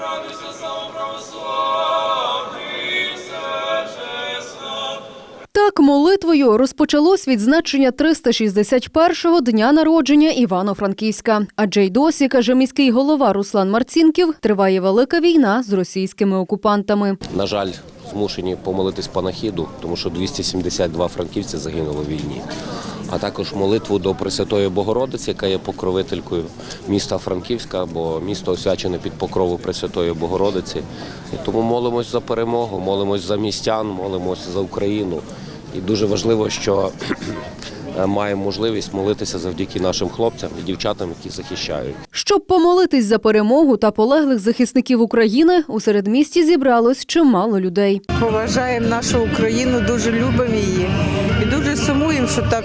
радуйся, слава Так молитвою розпочалось відзначення 361-го дня народження Івано-Франківська. Адже й досі каже міський голова Руслан Марцінків, триває велика війна з російськими окупантами. На жаль, змушені помолитись панахіду, тому що 272 франківці загинули в війні. А також молитву до Пресвятої Богородиці, яка є покровителькою міста Франківська, бо місто освячене під покрову Пресвятої Богородиці. І тому молимось за перемогу, молимось за містян, молимось за Україну. І дуже важливо, що маємо можливість молитися завдяки нашим хлопцям і дівчатам, які захищають. Щоб помолитись за перемогу та полеглих захисників України, у середмісті зібралось чимало людей. Поважаємо нашу Україну, дуже любимо її. І дуже сумуємо, що так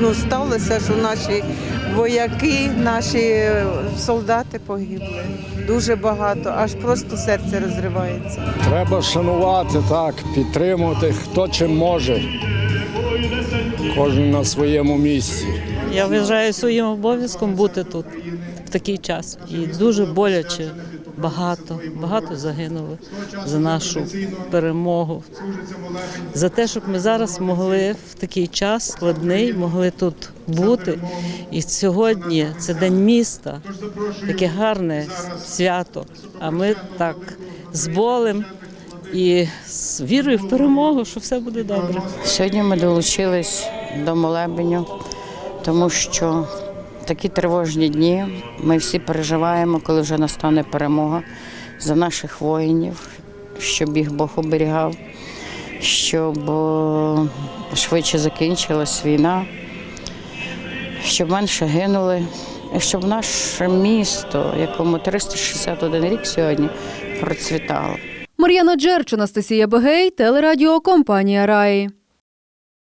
ну, сталося, що наші вояки, наші солдати погибли. Дуже багато, аж просто серце розривається. Треба шанувати так, підтримувати хто чим може. Кожен на своєму місці. Я вважаю своїм обов'язком бути тут в такий час. І дуже боляче багато, багато загинули за нашу перемогу. За те, щоб ми зараз могли в такий час складний, могли тут бути. І сьогодні це день міста, таке гарне свято. А ми так з болем і з вірою в перемогу, що все буде добре. Сьогодні ми долучились до молебеню, тому що такі тривожні дні ми всі переживаємо, коли вже настане перемога за наших воїнів, щоб їх Бог оберігав, щоб швидше закінчилась війна, щоб менше гинули, і щоб наше місто, якому 361 рік сьогодні, процвітало. Мар'яна Джерч, Анастасія телерадіо компанія Раї.